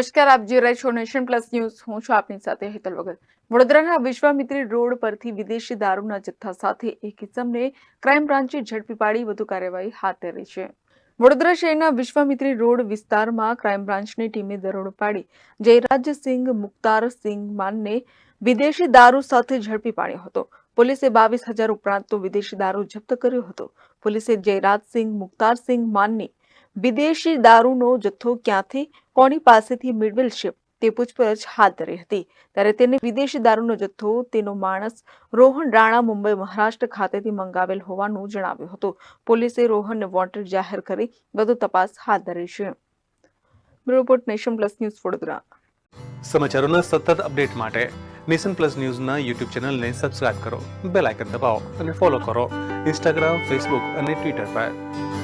નમસ્કાર, આપ જોઈ રહ્યા છો નેશન પ્લસ ન્યૂઝ. હું છું આપની સાથે હેતલ વગર. વડોદરાના વિશ્વામિત્રી રોડ પરથી વિદેશી દારૂના જથ્થા સાથે એક ઇસમને ક્રાઇમ બ્રાન્ચે ઝડપી પાડી, વધુ કાર્યવાહી હાથ ધરી છે. વડોદરા શહેરના વિશ્વામિત્રી રોડ વિસ્તારમાં ક્રાઇમ બ્રાન્ચની ટીમે દરોડો પાડી. જયરાજસિંહ મુખ્તારસિંહ માનને વિદેશી દારૂ સાથે ઝડપી પાડ્યો હતો. પોલીસે બાવીસ હજાર ઉપરાંત વિદેશી દારૂ જપ્ત કર્યો હતો. પોલીસે જયરાજસિંહ મુખ્તારસિંહ માનની વિદેશી દારૂનો જથ્થો ક્યાંથી, કોની પાસેથી મેળવેલ છે તે પૂછપરછ હાથ ધરી હતી. ત્યારે તેને વિદેશી દારૂનો જથ્થો, તેનો માણસ રોહન રાણા મુંબઈ, મહારાષ્ટ્ર ખાતેથી મંગાવેલ હોવાનું જણાવ્યું હતું. પોલીસે રોહનને વોન્ટેડ જાહેર કરી વધુ તપાસ હાથ ધરી છે. Report nation plus news Vadodara. સમાચારોના સતત અપડેટ માટે નેશન પ્લસ ન્યૂઝના યુટ્યુબ ચેનલને સબસ્ક્રાઇબ કરો, બેલ આઇકન દબાવો અને ફોલો કરો. ઇન્સ્ટાગ્રામ, ફેસબુક અને ટ્વિટર પર.